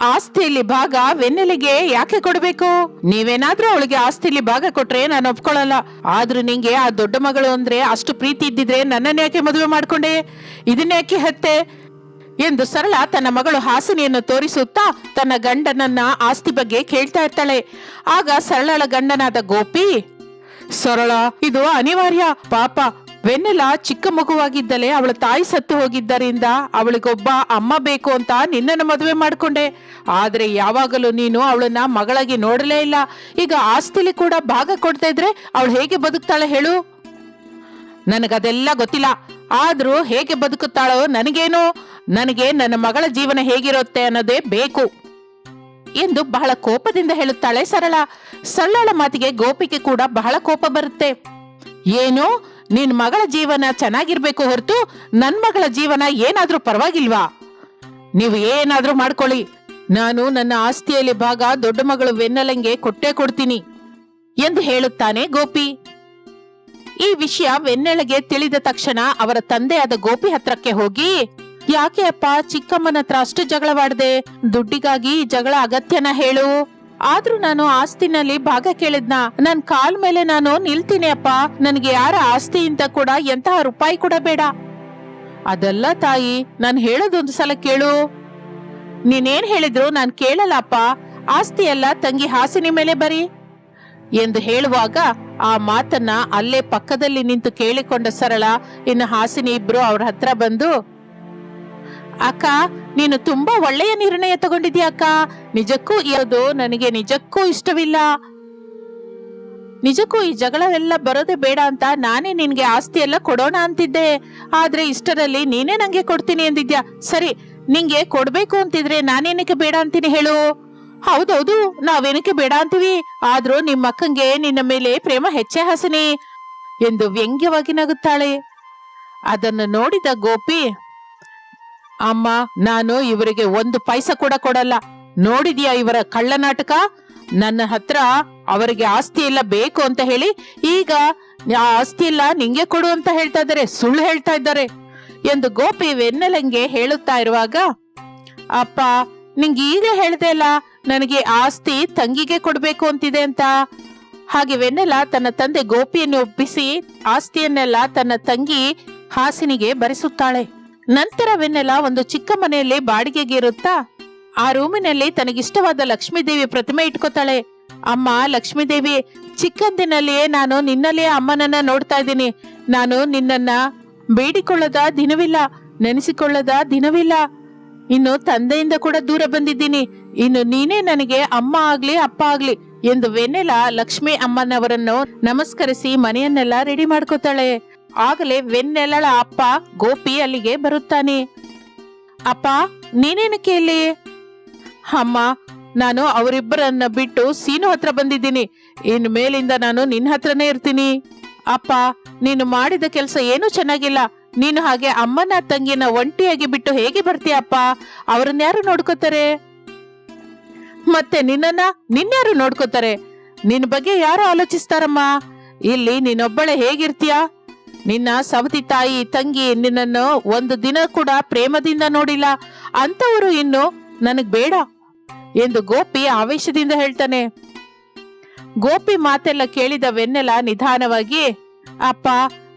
ಆಸ್ತಿಯಲ್ಲಿ ಭಾಗ ವೆನ್ನೆಲೆಗೆ ಯಾಕೆ ಕೊಡಬೇಕು? ನೀವೇನಾದ್ರೂ ಅವಳಿಗೆ ಆಸ್ತಿಲಿ ಭಾಗ ಕೊಟ್ರೆ ನಾನು ಒಪ್ಕೊಳ್ಳಲ್ಲ. ಆದ್ರೂ ನಿಂಗೆ ಆ ದೊಡ್ಡ ಮಗಳು ಅಂದ್ರೆ ಅಷ್ಟು ಪ್ರೀತಿ ಇದ್ದಿದ್ರೆ ನನ್ನನ್ನ ಯಾಕೆ ಮದುವೆ ಮಾಡ್ಕೊಂಡೆ? ಇದನ್ನೇಕೆ ಹತ್ತೆ? ಎಂದು ಸರಳ ತನ್ನ ಮಗಳು ಹಾಸಿನಿಯನ್ನು ತೋರಿಸುತ್ತಾ ತನ್ನ ಗಂಡನನ್ನ ಆಸ್ತಿ ಬಗ್ಗೆ ಕೇಳ್ತಾ ಇರ್ತಾಳೆ. ಆಗ ಸರಳಳ ಗಂಡನಾದ ಗೋಪಿ, ಸರಳ, ಇದು ಅನಿವಾರ್ಯ. ಪಾಪ ವೆನ್ನೆಲ ಚಿಕ್ಕ ಮಗುವಾಗಿದ್ದಲೇ ಅವಳ ತಾಯಿ ಸತ್ತು ಹೋಗಿದ್ದರಿಂದ ಅವಳಿಗೊಬ್ಬ ಅಮ್ಮ ಬೇಕು ಅಂತ ನಿನ್ನನ್ನು ಮದುವೆ ಮಾಡಿಕೊಂಡೆ. ಆದರೆ ಯಾವಾಗಲೂ ನೀನು ಅವಳನ್ನ ಮಗಳಾಗಿ ನೋಡಲೇ ಇಲ್ಲ. ಈಗ ಆಸ್ತಿಲಿ ಕೂಡ ಭಾಗ ಕೊಡ್ತಾ ಇದ್ರೆ ಅವಳು ಹೇಗೆ ಬದುಕ್ತಾಳೆ ಹೇಳು? ನನಗದೆಲ್ಲ ಗೊತ್ತಿಲ್ಲ. ಆದರೂ ಹೇಗೆ ಬದುಕುತ್ತಾಳೋ ನನಗೇನು? ನನಗೆ ನನ್ನ ಮಗಳ ಜೀವನ ಹೇಗಿರುತ್ತೆ ಅನ್ನೋದೇ ಬೇಕು ಎಂದು ಬಹಳ ಕೋಪದಿಂದ ಹೇಳುತ್ತಾಳೆ ಸರಳ. ಸರಳಳ ಮಾತಿಗೆ ಗೋಪಿಕೆ ಕೂಡ ಬಹಳ ಕೋಪ ಬರುತ್ತೆ. ಏನು? ನಿನ್ ಮಗಳ ಜೀವನ ಚೆನ್ನಾಗಿರ್ಬೇಕು ಹೊರತು ನನ್ ಮಗಳ ಜೀವನ ಏನಾದ್ರೂ ಪರವಾಗಿಲ್ವಾ? ನೀವು ಏನಾದ್ರೂ ಮಾಡ್ಕೊಳ್ಳಿ. ನಾನು ನನ್ನ ಆಸ್ತಿಯಲ್ಲಿ ಭಾಗ ದೊಡ್ಡ ಮಗಳು ವೆನ್ನಲಂಗೆ ಕೊಟ್ಟೇ ಕೊಡ್ತೀನಿ ಎಂದು ಹೇಳುತ್ತಾನೆ ಗೋಪಿ. ಈ ವಿಷಯ ವೆನ್ನೆಳಗೆ ತಿಳಿದ ತಕ್ಷಣ ಅವರ ತಂದೆಯಾದ ಗೋಪಿ ಹತ್ರಕ್ಕೆ ಹೋಗಿ, ಯಾಕೆ ಅಪ್ಪ ಚಿಕ್ಕಮ್ಮನ ಹತ್ರ ಅಷ್ಟು ಜಗಳವಾಡದೆ? ದುಡ್ಡಿಗಾಗಿ ಜಗಳ ಅಗತ್ಯನ ಹೇಳು. ಆದ್ರೂ ನಾನು ಆಸ್ತಿನಲ್ಲಿ ಭಾಗ ಕೇಳಿದ್ನ. ನನ್ ಕಾಲ್ ಮೇಲೆ ನಾನು ನಿಲ್ತೀನಿ ಅಪ್ಪ. ನನ್ಗೆ ಯಾರ ಆಸ್ತಿ ಅಂತ ಕೂಡ ಎಂತಹ ರೂಪಾಯಿ ಕೂಡ ಬೇಡ. ಅದಲ್ಲ ತಾಯಿ, ನಾನು ಹೇಳೋದೊಂದು ಸಲ ಕೇಳು. ನೀನೇನ್ ಹೇಳಿದ್ರು ನಾನ್ ಕೇಳಲ್ಲಪ್ಪ. ಆಸ್ತಿ ಎಲ್ಲ ತಂಗಿ ಹಾಸಿನಿ ಮೇಲೆ ಬರಿ. ಎಂದು ಹೇಳುವಾಗ ಆ ಮಾತನ್ನ ಅಲ್ಲೇ ಪಕ್ಕದಲ್ಲಿ ನಿಂತು ಕೇಳಿಕೊಂಡ ಸರಳ, ಇನ್ನು ಹಾಸಿನಿ ಇಬ್ರು ಅವ್ರ ಹತ್ರ ಬಂದು ಅಕ್ಕ, ನೀನು ತುಂಬಾ ಒಳ್ಳೆಯ ನಿರ್ಣಯ ತಗೊಂಡಿದ್ಯಾ ಅಕ್ಕ? ನಿಜಕ್ಕೂ ಇರೋದು ನನಗೆ ನಿಜಕ್ಕೂ ಇಷ್ಟವಿಲ್ಲ. ನಿಜಕ್ಕೂ ಈ ಜಗಳವೆಲ್ಲ ಬರೋದೇ ಬೇಡ ಅಂತ ನಾನೇ ನಿನ್ಗೆ ಆಸ್ತಿ ಎಲ್ಲ ಕೊಡೋಣ ಅಂತಿದ್ದೆ. ಆದ್ರೆ ಇಷ್ಟರಲ್ಲಿ ನೀನೇ ನಂಗೆ ಕೊಡ್ತೀನಿ ಅಂದಿದ್ಯಾ? ಸರಿ, ನಿಂಗೆ ಕೊಡ್ಬೇಕು ಅಂತಿದ್ರೆ ನಾನೇನಕ್ಕೆ ಬೇಡ ಅಂತೀನಿ ಹೇಳು? ಹೌದೌದು, ನಾವೇನಕ್ಕೆ ಬೇಡ ಅಂತೀವಿ? ಆದ್ರೂ ನಿಮ್ಮ ಅಕ್ಕಂಗೆ ನಿನ್ನ ಮೇಲೆ ಪ್ರೇಮ ಹೆಚ್ಚೆ ಹಸನಿ ಎಂದು ವ್ಯಂಗ್ಯವಾಗಿ ನಗುತ್ತಾಳೆ. ಅದನ್ನು ನೋಡಿದ ಗೋಪಿ ಅಮ್ಮ, ನಾನು ಇವರಿಗೆ ಒಂದು ಪೈಸ ಕೂಡ ಕೊಡಲ್ಲ. ನೋಡಿದ್ಯಾ ಇವರ ಕಳ್ಳ ನಾಟಕ? ನನ್ನ ಹತ್ರ ಅವರಿಗೆ ಆಸ್ತಿ ಎಲ್ಲ ಬೇಕು ಅಂತ ಹೇಳಿ, ಈಗ ಆಸ್ತಿ ಇಲ್ಲ, ನಿಂಗೆ ಕೊಡು ಅಂತ ಹೇಳ್ತಾ ಇದ್ದಾರೆ, ಸುಳ್ಳು ಹೇಳ್ತಾ ಇದ್ದಾರೆ ಎಂದು ಗೋಪಿ ವೆನ್ನೆಲಂಗೆ ಹೇಳುತ್ತಾ ಇರುವಾಗ, ಅಪ್ಪ, ನಿಂಗೆ ಈಗ ಹೇಳ್ದೆ ಅಲ್ಲ, ನನಗೆ ಆಸ್ತಿ ತಂಗಿಗೆ ಕೊಡ್ಬೇಕು ಅಂತಿದೆ ಅಂತ. ಹಾಗೆ ವೆನ್ನೆಲ ತನ್ನ ತಂದೆ ಗೋಪಿಯನ್ನು ಒಪ್ಪಿಸಿ, ಆಸ್ತಿಯನ್ನೆಲ್ಲ ತನ್ನ ತಂಗಿ ಹಾಸಿನಿಗೆ ಭರಿಸುತ್ತಾಳೆ ನಂತರ ವೆನ್ನೆಲ ಒಂದು ಚಿಕ್ಕ ಮನೆಯಲ್ಲಿ ಬಾಡಿಗೆಗೆ ಇರುತ್ತಾ? ಆ ರೂಮಿನಲ್ಲಿ ತನಗಿಷ್ಟವಾದ ಲಕ್ಷ್ಮೀದೇವಿ ಪ್ರತಿಮೆ ಇಟ್ಕೋತಾಳೆ. ಅಮ್ಮ, ಲಕ್ಷ್ಮೀದೇವಿ, ಚಿಕ್ಕಂದಿನಲ್ಲಿಯೇ ನಾನು ನಿನ್ನಲ್ಲಿಯೇ ಅಮ್ಮನನ್ನ ನೋಡ್ತಾ ಇದ್ದೀನಿ. ನಾನು ನಿನ್ನನ್ನ ಬೇಡಿಕೊಳ್ಳದ ದಿನವಿಲ್ಲ, ನೆನೆಸಿಕೊಳ್ಳದ ದಿನವಿಲ್ಲ. ಇನ್ನು ತಂದೆಯಿಂದ ಕೂಡ ದೂರ ಬಂದಿದ್ದೀನಿ. ಇನ್ನು ನೀನೇ ನನಗೆ ಅಮ್ಮ ಆಗ್ಲಿ, ಅಪ್ಪ ಆಗ್ಲಿ ಎಂದು ವೆನ್ನೆಲ ಲಕ್ಷ್ಮಿ ಅಮ್ಮನವರನ್ನು ನಮಸ್ಕರಿಸಿ ಮನೆಯನ್ನೆಲ್ಲ ರೆಡಿ ಮಾಡ್ಕೋತಾಳೆ. ಆಗಲೇ ವೆನ್ನೆಲಳ ಅಪ್ಪ ಗೋಪಿ ಅಲ್ಲಿಗೆ ಬರುತ್ತಾನೆ. ಅಪ್ಪ, ನೀನೇನಕ್ಕೆ ಇಲ್ಲಿ? ಅಮ್ಮ, ನಾನು ಅವರಿಬ್ಬರನ್ನ ಬಿಟ್ಟು ಸೀನು ಹತ್ರ ಬಂದಿದ್ದೀನಿ. ಇನ್ ಮೇಲಿಂದ ನಾನು ನಿನ್ನ ಹತ್ರನೇ ಇರ್ತೀನಿ. ಅಪ್ಪ, ನೀನು ಮಾಡಿದ ಕೆಲಸ ಏನೂ ಚೆನ್ನಾಗಿಲ್ಲ. ನೀನು ಹಾಗೆ ಅಮ್ಮನ ತಂಗಿನ ಒಂಟಿಯಾಗಿ ಬಿಟ್ಟು ಹೇಗೆ ಬರ್ತೀಯಪ್ಪ ಅವರನ್ನ ಯಾರು ನೋಡ್ಕೋತಾರೆ? ಮತ್ತೆ ನಿನ್ನನ್ನ ನಿನ್ಯಾರು ನೋಡ್ಕೋತಾರೆ? ನಿನ್ನ ಬಗ್ಗೆ ಯಾರು ಆಲೋಚಿಸ್ತಾರಮ್ಮ? ಇಲ್ಲಿ ನೀನೊಬ್ಬಳೆ ಹೇಗಿರ್ತೀಯ? ನಿನ್ನ ಸವತಿ ತಾಯಿ ತಂಗಿ ನಿನ್ನನ್ನು ಒಂದು ದಿನ ಕೂಡ ಪ್ರೇಮದಿಂದ ನೋಡಿಲ್ಲ. ಅಂತವರು ಇನ್ನು ನನಗ್ ಬೇಡ ಎಂದು ಗೋಪಿ ಆವೇಶದಿಂದ ಹೇಳ್ತಾನೆ. ಗೋಪಿ ಮಾತೆಲ್ಲ ಕೇಳಿದ ವೆನ್ನೆಲ ನಿಧಾನವಾಗಿ, ಅಪ್ಪ,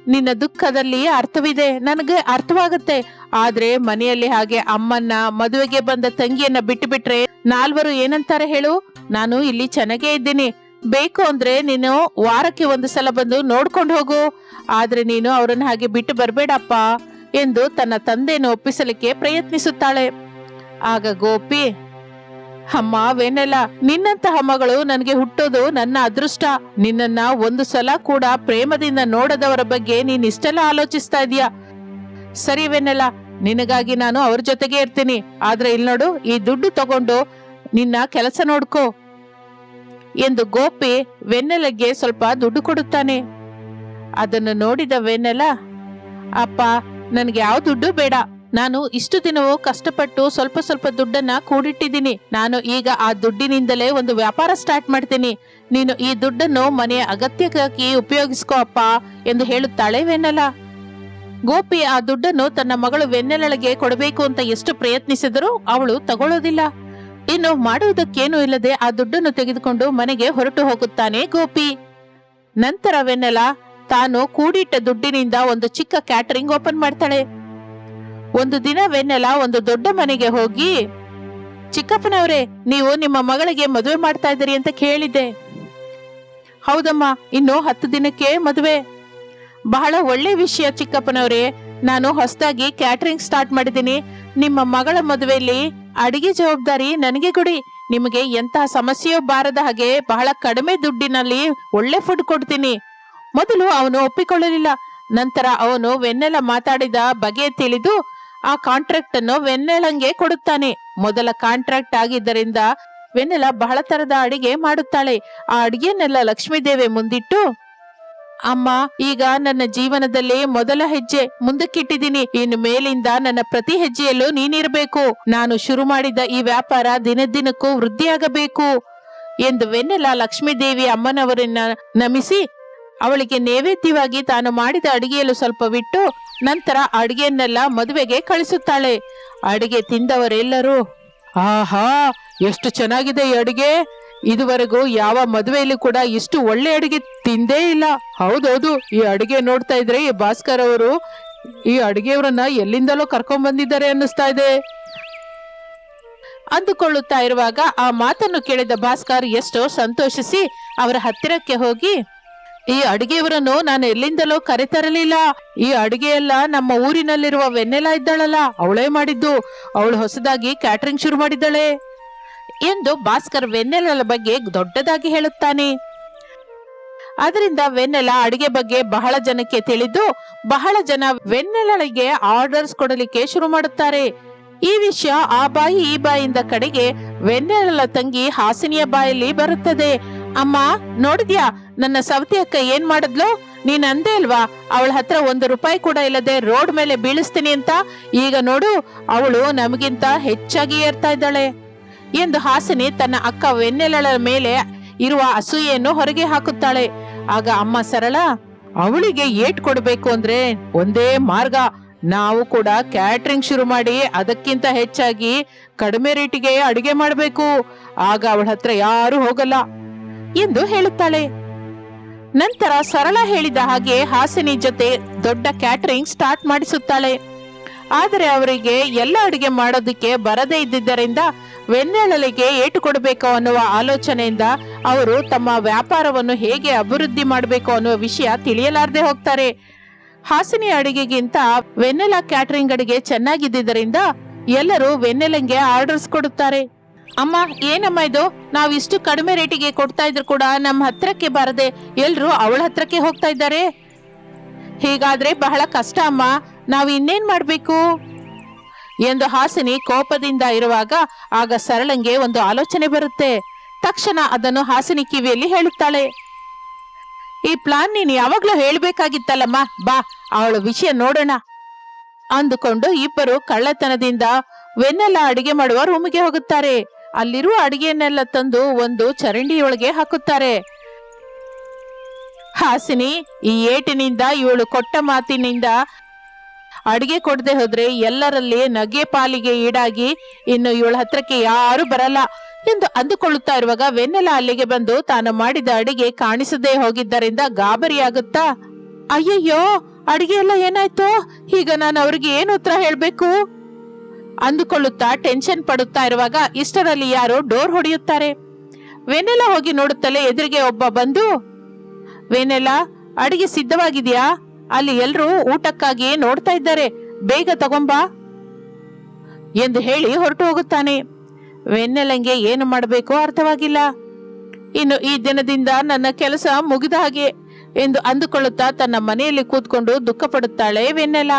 ನಿನ್ನ ದುಃಖದಲ್ಲಿ ಅರ್ಥವಿದೆ, ನನಗೆ ಅರ್ಥವಾಗುತ್ತೆ. ಆದ್ರೆ ಮನೆಯಲ್ಲಿ ಹಾಗೆ ಅಮ್ಮನ್ನ, ಮದುವೆಗೆ ಬಂದ ತಂಗಿಯನ್ನ ಬಿಟ್ಟು ಬಿಟ್ರೆ ನಾಲ್ವರು ಏನಂತಾರೆ ಹೇಳು? ನಾನು ಇಲ್ಲಿ ಚೆನ್ನಾಗೇ ಇದ್ದೀನಿ. ಬೇಕು ಅಂದ್ರೆ ನೀನು ವಾರಕ್ಕೆ ಒಂದು ಸಲ ಬಂದು ನೋಡ್ಕೊಂಡು ಹೋಗು. ಆದ್ರೆ ನೀನು ಅವರನ್ನ ಹಾಗೆ ಬಿಟ್ಟು ಬರಬೇಡಪ್ಪ ಎಂದು ತನ್ನ ತಂದೆಯನ್ನು ಒಪ್ಪಿಸಲಿಕ್ಕೆ ಪ್ರಯತ್ನಿಸುತ್ತಾಳೆ. ಆಗ ಗೋಪಿ, ಅಮ್ಮ ವೇನೆಲ್ಲ ನಿನ್ನಂತಹ ಮಗಳು ನನಗೆ ಹುಟ್ಟೋದು ನನ್ನ ಅದೃಷ್ಟ. ನಿನ್ನನ್ನ ಒಂದು ಸಲ ಕೂಡ ಪ್ರೇಮದಿಂದ ನೋಡದವರ ಬಗ್ಗೆ ನೀನ್ ಇಷ್ಟೆಲ್ಲ ಆಲೋಚಿಸ್ತಾ ಇದೀಯ ಸರಿ ವೇನೆಲ್ಲ ನಿನಗಾಗಿ ನಾನು ಅವ್ರ ಜೊತೆಗೆ ಇರ್ತೀನಿ. ಆದ್ರೆ ಇಲ್ಲಿ ನೋಡು ಈ ದುಡ್ಡು ತಗೊಂಡು ನಿನ್ನ ಕೆಲಸ ನೋಡ್ಕೋ. ಎಂದು ಗೋಪಿ ವೆನ್ನೆಲಗೆ ಸ್ವಲ್ಪ ದುಡ್ಡು ಕೊಡುತ್ತಾನೆ. ಅದನ್ನು ನೋಡಿದ ವೆನ್ನೆಲ, ಅಪ್ಪ, ನನಗೆ ಯಾವ ದುಡ್ಡು ಬೇಡ. ನಾನು ಇಷ್ಟು ದಿನವೂ ಕಷ್ಟಪಟ್ಟು ಸ್ವಲ್ಪ ಸ್ವಲ್ಪ ದುಡ್ಡನ್ನ ಕೂಡಿಟ್ಟಿದ್ದೀನಿ. ನಾನು ಈಗ ಆ ದುಡ್ಡಿನಿಂದಲೇ ಒಂದು ವ್ಯಾಪಾರ ಸ್ಟಾರ್ಟ್ ಮಾಡ್ತೀನಿ. ನೀನು ಈ ದುಡ್ಡನ್ನು ಮನೆಯ ಅಗತ್ಯಕ್ಕಾಗಿ ಉಪಯೋಗಿಸ್ಕೋ ಅಪ್ಪ ಎಂದು ಹೇಳುತ್ತಾಳೆ ವೆನ್ನೆಲ. ಗೋಪಿ ಆ ದುಡ್ಡನ್ನು ತನ್ನ ಮಗಳು ವೆನ್ನೆಲಳಿಗೆ ಕೊಡಬೇಕು ಅಂತ ಎಷ್ಟು ಪ್ರಯತ್ನಿಸಿದರೂ ಅವಳು ತಗೊಳ್ಳೋದಿಲ್ಲ. ಇನ್ನು ಮಾಡುವುದಕ್ಕೇನು ಇಲ್ಲದೆ ಆ ದುಡ್ಡನ್ನು ತೆಗೆದುಕೊಂಡು ಮನೆಗೆ ಹೊರಟು ಹೋಗುತ್ತಾನೆ ಗೋಪಿ. ನಂತರ ವೆನ್ನೆಲ ತಾನು ಕೂಡಿಟ್ಟ ದುಡ್ಡಿನಿಂದ ಒಂದು ಚಿಕ್ಕ ಕ್ಯಾಟರಿಂಗ್ ಓಪನ್ ಮಾಡ್ತಾಳೆ. ಒಂದು ದಿನ ವೆನ್ನೆಲ ಒಂದು ದೊಡ್ಡ ಮನೆಗೆ ಹೋಗಿ, ಚಿಕ್ಕಪ್ಪನವರೇ, ನೀವು ನಿಮ್ಮ ಮಗಳಿಗೆ ಮದುವೆ ಮಾಡ್ತಾ ಇದ್ದೀರಿ ಅಂತ ಕೇಳಿದ್ದೆ. ಹೌದಮ್ಮ, ಇನ್ನು ಹತ್ತು ದಿನಕ್ಕೆ ಮದುವೆ. ಬಹಳ ಒಳ್ಳೆ ವಿಷಯ ಚಿಕ್ಕಪ್ಪನವರೇ, ನಾನು ಹೊಸದಾಗಿ ಕ್ಯಾಟರಿಂಗ್ ಸ್ಟಾರ್ಟ್ ಮಾಡಿದ್ದೀನಿ. ನಿಮ್ಮ ಮಗಳ ಮದುವೆಯಲ್ಲಿ ಅಡಿಗೆ ಜವಾಬ್ದಾರಿ ನನಗೆ ಕೊಡಿ. ನಿಮಗೆ ಎಂತಹ ಸಮಸ್ಯೆಯೂ ಬಾರದ ಹಾಗೆ ಬಹಳ ಕಡಿಮೆ ದುಡ್ಡಿನಲ್ಲಿ ಒಳ್ಳೆ ಫುಡ್ ಕೊಡ್ತೀನಿ. ಮೊದಲು ಅವನು ಒಪ್ಪಿಕೊಳ್ಳಲಿಲ್ಲ. ನಂತರ ಅವನು ವೆನ್ನೆಲ ಮಾತಾಡಿದ ಬಗೆ ತಿಳಿದು ಆ ಕಾಂಟ್ರಾಕ್ಟ್ ಅನ್ನು ವೆನ್ನೆಲಂಗೆ ಕೊಡುತ್ತಾನೆ. ಮೊದಲ ಕಾಂಟ್ರಾಕ್ಟ್ ಆಗಿದ್ದರಿಂದ ವೆನ್ನೆಲ ಬಹಳ ತರದ ಅಡಿಗೆ ಮಾಡುತ್ತಾಳೆ. ಆ ಅಡಿಗೆನೆಲ್ಲ ಲಕ್ಷ್ಮೀದೇವಿ ಮುಂದಿಟ್ಟು ಅಮ್ಮ, ಈಗ ನನ್ನ ಜೀವನದಲ್ಲಿ ಮೊದಲ ಹೆಜ್ಜೆ ಮುಂದಕ್ಕಿಟ್ಟಿದ್ದೀನಿ. ಇನ್ನು ಮೇಲಿಂದ ನನ್ನ ಪ್ರತಿ ಹೆಜ್ಜೆಯಲ್ಲೂ ನೀನಿರಬೇಕು. ನಾನು ಶುರು ಮಾಡಿದ ಈ ವ್ಯಾಪಾರ ದಿನದಿನಕ್ಕೂ ವೃದ್ಧಿಯಾಗಬೇಕು ಎಂದು ವೆನ್ನೆಲ ಲಕ್ಷ್ಮೀದೇವಿ ಅಮ್ಮನವರನ್ನ ನಮಿಸಿ ಅವಳಿಗೆ ನೈವೇದ್ಯವಾಗಿ ತಾನು ಮಾಡಿದ ಅಡಿಗೆಯಲ್ಲೂ ಸ್ವಲ್ಪ ಬಿಟ್ಟು ನಂತರ ಅಡಿಗೆಯನ್ನೆಲ್ಲ ಮದುವೆಗೆ ಕಳಿಸುತ್ತಾಳೆ. ಅಡಿಗೆ ತಿಂದವರೆಲ್ಲರೂ, ಆಹಾ, ಎಷ್ಟು ಚೆನ್ನಾಗಿದೆ ಈ ಅಡಿಗೆ! ಇದುವರೆಗೂ ಯಾವ ಮದುವೆಯಲ್ಲಿ ಕೂಡ ಇಷ್ಟು ಒಳ್ಳೆ ಅಡಿಗೆ ತಿಂದೇ ಇಲ್ಲ. ಹೌದೌದು, ಈ ಅಡಿಗೆ ನೋಡ್ತಾ ಇದ್ರೆ ಈ ಭಾಸ್ಕರ್ ಅವರು ಈ ಅಡಿಗೆಯವರನ್ನ ಎಲ್ಲಿಂದಲೋ ಕರ್ಕೊಂಡ್ ಬಂದಿದ್ದಾರೆ ಅನ್ನಿಸ್ತಾ ಇದೆ. ಅಂದುಕೊಳ್ಳುತ್ತಾ ಇರುವಾಗ ಆ ಮಾತನ್ನು ಕೇಳಿದ ಭಾಸ್ಕರ್ ಎಷ್ಟೋ ಸಂತೋಷಿಸಿ ಅವರ ಹತ್ತಿರಕ್ಕೆ ಹೋಗಿ, ಈ ಅಡುಗೆಯವರನ್ನು ನಾನು ಎಲ್ಲಿಂದಲೋ ಕರೆತರಲಿಲ್ಲ. ಈ ಅಡಿಗೆ ಎಲ್ಲ ನಮ್ಮ ಊರಿನಲ್ಲಿರುವ ವೆನ್ನೆಲ ಇದ್ದಾಳಲ್ಲ, ಅವಳೇ ಮಾಡಿದ್ದು. ಅವಳು ಹೊಸದಾಗಿ ಕ್ಯಾಟ್ರಿಂಗ್ ಶುರು ಮಾಡಿದ್ದಾಳೆ. ಎಂದು ಭಾಸ್ಕರ್ ವೆನ್ನೆಲಲ ಬಗ್ಗೆ ದೊಡ್ಡದಾಗಿ ಹೇಳುತ್ತಾನೆ. ಅದರಿಂದ ವೆನ್ನೆಲ ಅಡಿಗೆ ಬಗ್ಗೆ ಬಹಳ ಜನಕ್ಕೆ ತಿಳಿದು ಬಹಳ ಜನ ವೆನ್ನೆಲಳಿಗೆ ಆರ್ಡರ್ಸ್ ಕೊಡಲಿಕ್ಕೆ ಶುರು ಮಾಡುತ್ತಾರೆ. ಈ ವಿಷಯ ಆ ಬಾಯಿ ಈ ಬಾಯಿಂದ ಕಡೆಗೆ ವೆನ್ನೆಲಳ ತಂಗಿ ಹಾಸಿನಿಯ ಬಾಯಲ್ಲಿ ಬರುತ್ತದೆ. ಅಮ್ಮ, ನೋಡಿದ್ಯಾ? ನನ್ನ ಸವತಿ ಅಕ್ಕ ಏನ್ ಮಾಡಿದ್ಲು? ನೀನ್ ಅಂದೇ ಅಲ್ವಾ? ಅವಳ ಹತ್ರ ಒಂದು ರೂಪಾಯಿ ಕೂಡ ಇಲ್ಲದೆ ರೋಡ್ ಮೇಲೆ ಬೀಳಿಸ್ತೀನಿ ಅಂತ. ಈಗ ನೋಡು, ಅವಳು ನಮಗಿಂತ ಹೆಚ್ಚಾಗಿ ಏರ್ತಾ ಇದ್ದಾಳೆ. ಎಂದು ಹಾಸಿನಿ ತನ್ನ ಅಕ್ಕ ವೆನ್ನೆಲಳ ಮೇಲೆ ಇರುವ ಅಸೂಯೆಯನ್ನು ಹೊರಗೆ ಹಾಕುತ್ತಾಳೆ. ಆಗ ಅಮ್ಮ ಸರಳ, ಅವಳಿಗೆ ಏಟ್ ಕೊಡಬೇಕು ಅಂದ್ರೆ ಒಂದೇ ಮಾರ್ಗ. ನಾವು ಕೂಡ ಕ್ಯಾಟ್ರಿಂಗ್ ಶುರು ಮಾಡಿ ಅದಕ್ಕಿಂತ ಹೆಚ್ಚಾಗಿ ಕಡಿಮೆ ರೇಟಿಗೆ ಅಡಿಗೆ ಮಾಡಬೇಕು. ಆಗ ಅವಳ ಹತ್ರ ಯಾರು ಹೋಗಲ್ಲ ಎಂದು ಹೇಳುತ್ತಾಳೆ. ನಂತರ ಸರಳ ಹೇಳಿದ ಹಾಗೆ ಹಾಸಿನಿ ಜೊತೆ ದೊಡ್ಡ ಕ್ಯಾಟರಿಂಗ್ ಸ್ಟಾರ್ಟ್ ಮಾಡಿಸುತ್ತಾಳೆ. ಆದರೆ ಅವರಿಗೆ ಎಲ್ಲ ಅಡುಗೆ ಮಾಡೋದಕ್ಕೆ ಬರದೇ ಇದ್ದಿದ್ದರಿಂದ ವೆನ್ನೆಳಲಿಗೆ ಏಟು ಕೊಡಬೇಕು ಅನ್ನುವ ಆಲೋಚನೆಯಿಂದ ಅವರು ತಮ್ಮ ವ್ಯಾಪಾರವನ್ನು ಹೇಗೆ ಅಭಿವೃದ್ಧಿ ಮಾಡಬೇಕು ಅನ್ನುವ ವಿಷಯ ತಿಳಿಯಲಾರದೆ ಹೋಗ್ತಾರೆ. ಹಾಸಿನಿ ಅಡಿಗೆಗಿಂತ ವೆನ್ನೆಲ ಕ್ಯಾಟರಿಂಗ್ ಅಡಿಗೆ ಚೆನ್ನಾಗಿದ್ದರಿಂದ ಎಲ್ಲರೂ ವೆನ್ನೆಲಂಗೆ ಆರ್ಡರ್ಸ್ ಕೊಡುತ್ತಾರೆ. ಅಮ್ಮ, ಏನಮ್ಮ ಇದು? ನಾವು ಇಷ್ಟು ಕಡಿಮೆ ರೇಟಿಗೆ ಕೊಡ್ತಾ ಇದ್ರು ಕೂಡ ನಮ್ಮ ಹತ್ರಕ್ಕೆ ಬಾರದೆ ಎಲ್ರು ಅವಳ ಹತ್ರಕ್ಕೆ ಹೋಗ್ತಾ ಇದ್ದಾರೆ. ಹೀಗಾದ್ರೆ ಬಹಳ ಕಷ್ಟ ಅಮ್ಮ. ನಾವು ಇನ್ನೇನ್ ಮಾಡ್ಬೇಕು? ಎಂದು ಹಾಸಿನಿ ಕೋಪದಿಂದ ಇರುವಾಗ ಆಗ ಸರಳಂಗೆ ಒಂದು ಆಲೋಚನೆ ಬರುತ್ತೆ. ತಕ್ಷಣ ಅದನ್ನು ಹಾಸಿನಿ ಕಿವಿಯಲ್ಲಿ ಹೇಳುತ್ತಾಳೆ. ಈ ಪ್ಲಾನ್ ನೀನು ಯಾವಾಗ್ಲೂ ಹೇಳ್ಬೇಕಾಗಿತ್ತಲ್ಲಮ್ಮ, ಬಾ, ಅವಳ ವಿಷಯ ನೋಡೋಣ. ಅಂದುಕೊಂಡು ಇಬ್ಬರು ಕಳ್ಳತನದಿಂದ ವೆನ್ನೆಲ್ಲ ಅಡಿಗೆ ಮಾಡುವ ರೂಮಿಗೆ ಹೋಗುತ್ತಾರೆ. ಅಲ್ಲಿರುವ ಅಡಿಗೆಯನ್ನೆಲ್ಲ ತಂದು ಒಂದು ಚರಂಡಿಯೊಳಗೆ ಹಾಕುತ್ತಾರೆ. ಹಾಸಿನಿ, ಈ ಏಟಿನಿಂದ ಇವಳು ಕೊಟ್ಟ ಮಾತಿನಿಂದ ಅಡಿಗೆ ಕೊಡದೆ ಹೋದ್ರೆ ಎಲ್ಲರಲ್ಲಿ ನಗೆ ಪಾಲಿಗೆ ಈಡಾಗಿ ಇನ್ನು ಇವಳ ಹತ್ರಕ್ಕೆ ಯಾರು ಬರಲ್ಲ ಎಂದು ಅಂದುಕೊಳ್ಳುತ್ತಾ ಇರುವಾಗ ವೆನ್ನೆಲ ಅಲ್ಲಿಗೆ ಬಂದು ತಾನು ಮಾಡಿದ ಅಡಿಗೆ ಕಾಣಿಸದೇ ಹೋಗಿದ್ದರಿಂದ ಗಾಬರಿಯಾಗುತ್ತಾ, ಅಯ್ಯಯ್ಯೋ, ಅಡಿಗೆ ಎಲ್ಲ ಏನಾಯ್ತು? ಈಗ ನಾನು ಅವ್ರಿಗೆ ಏನು ಉತ್ತರ ಹೇಳಬೇಕು? ಅಂದುಕೊಳ್ಳುತ್ತಾ ಟೆನ್ಷನ್ ಪಡುತ್ತಾ ಇರುವಾಗ ಇಷ್ಟರಲ್ಲಿ ಯಾರೋ ಡೋರ್ ಹೊಡೆಯುತ್ತಾರೆ. ವೆನ್ನೆಲ ಹೋಗಿ ನೋಡುತ್ತಲೇ ಎದುರಿಗೆ ಒಬ್ಬ ಬಂದು, ವೆನ್ನೆಲ, ಅಡಿಗೆ ಸಿದ್ಧವಾಗಿದ್ಯಾ? ಅಲ್ಲಿ ಎಲ್ರೂ ಊಟಕ್ಕಾಗಿ ನೋಡ್ತಾ ಇದ್ದಾರೆ. ಬೇಗ ತಗೊಂಬಾ ಎಂದು ಹೇಳಿ ಹೊರಟು ಹೋಗುತ್ತಾನೆ. ವೆನ್ನೆಲಂಗೆ ಏನು ಮಾಡಬೇಕೋ ಅರ್ಥವಾಗಿಲ್ಲ. ಇನ್ನು ಈ ದಿನದಿಂದ ನನ್ನ ಕೆಲಸ ಮುಗಿದ ಹಾಗೆ ಎಂದು ಅಂದುಕೊಳ್ಳುತ್ತಾ ತನ್ನ ಮನೆಯಲ್ಲಿ ಕೂತ್ಕೊಂಡು ದುಃಖ ಪಡುತ್ತಾಳೆ ವೆನ್ನೆಲ.